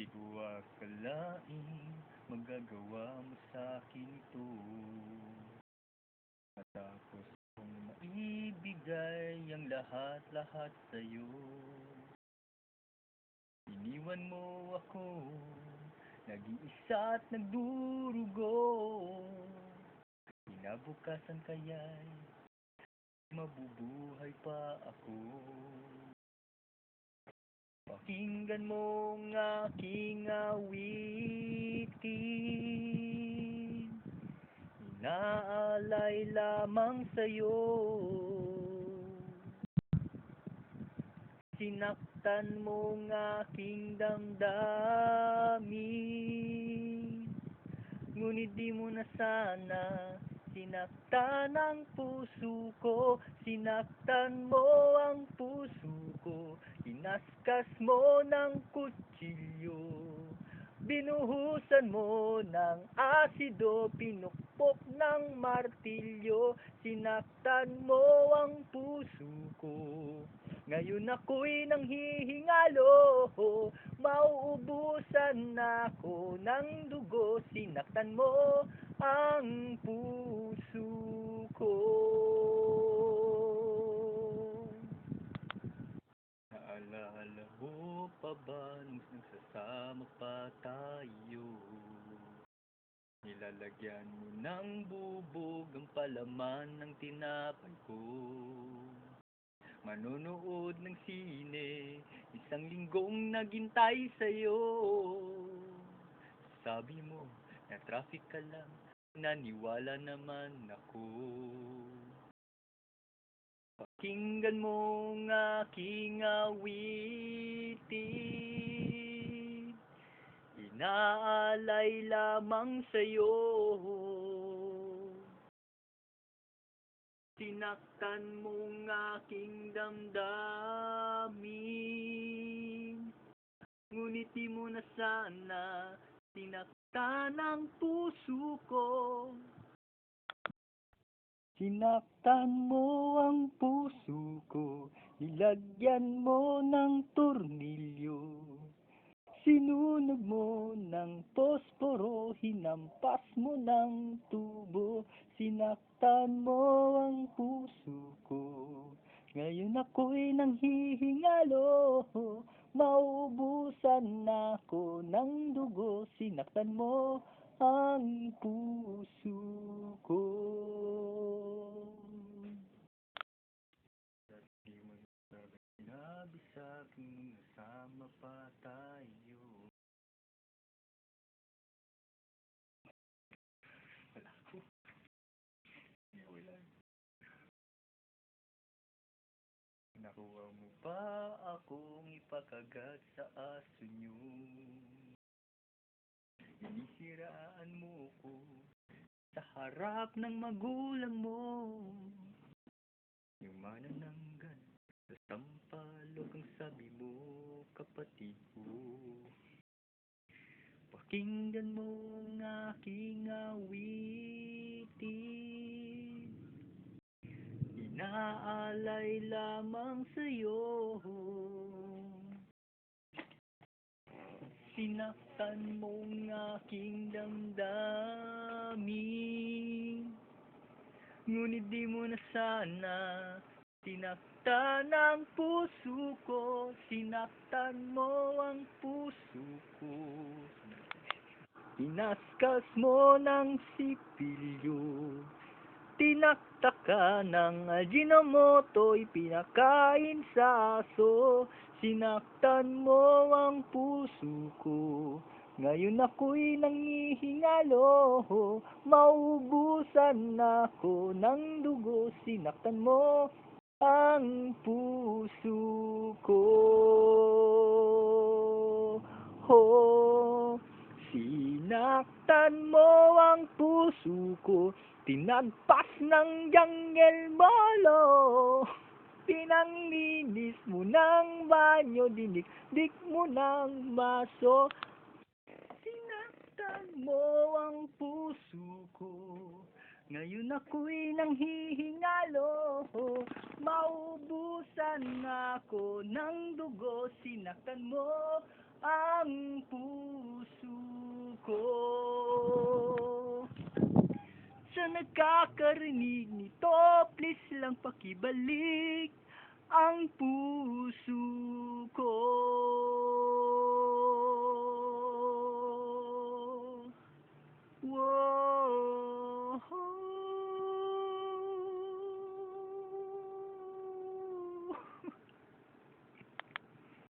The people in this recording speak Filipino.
Di ko akalain magagawa mo sa akin ito. Matapos kong maibigay ang lahat-lahat sa'yo. Iniwan mo ako Nag-iisa at nagdurugo. Kinabukasan kaya'y Mabubuhay pa ako Pakinggan mo ang aking awitin. Inaalay lamang sa'yo. Sinaktan mo ang aking damdamin. Ngunit di mo na sana Sinaktan ang puso ko Sinaktan mo ang puso ko. Inaskas mo ng kutsilyo. Binuhusan mo ng asido Pinukpok ng martilyo. Sinaktan mo ang puso ko. Ngayon ako'y nang hihingalo Mauubusan ako ng dugo. Sinaktan mo ang puso tayo. Nilalagyan mo ng bubog ang palaman ng tinapay ko. Manonood ng sine Isang linggong naghintay sa'yo. Sabi mo na traffic ka lang Naniwala naman ako. Pakinggan mo ang aking awitin Inaalay lamang sa'yo. Sinaktan mo ang aking damdamin. Ngunit di mo na sana Sinaktan ang puso ko. Sinaktan mo ang puso ko. Nilagyan mo ng tornilyo Sinunog mo ng posporo Hinampas mo ng tubo. Sinaktan mo ang puso ko. Ngayon ako'y nang hihingalo Mauubusan na ako ng dugo. Sinaktan mo ang puso ko. Sinabi sa'kin nasama pa tayo Wala ko Hindi ko wala Nakuha mo pa akong ipakagat sa aso nyo Inisiraan mo ko sa harap ng magulang mo. Yung manananggal sa sampalok ang sabi mo kapatid ko. Pakinggan mo ang aking awitin Inaalay lamang sa'yo. Sinaktan mo ang aking damdamin. Ngunit di mo na sana Sinaktan ang puso ko. Sinaktan mo ang puso ko. Inaskas mo ng sipilyo Tinaktak ka ng Ajinomoto Ipinakain sa aso. Sinaktan mo ang puso ko. Ngayon ako'y nangihingalo Maubusan ako ng dugo. Sinaktan mo ang puso ko. Ho Sinaktan mo ang puso ko Tinagpas ng jungle molo Pinanglinis mo ng banyo Dinik-dik mo ng maso Sinaktan mo ang puso ko. Ngayon ako'y nang hihingalo. Maubusan ako ng dugo. Sinaktan mo ang puso ko sa nakakarinig nito, please lang pakibalik ang puso ko.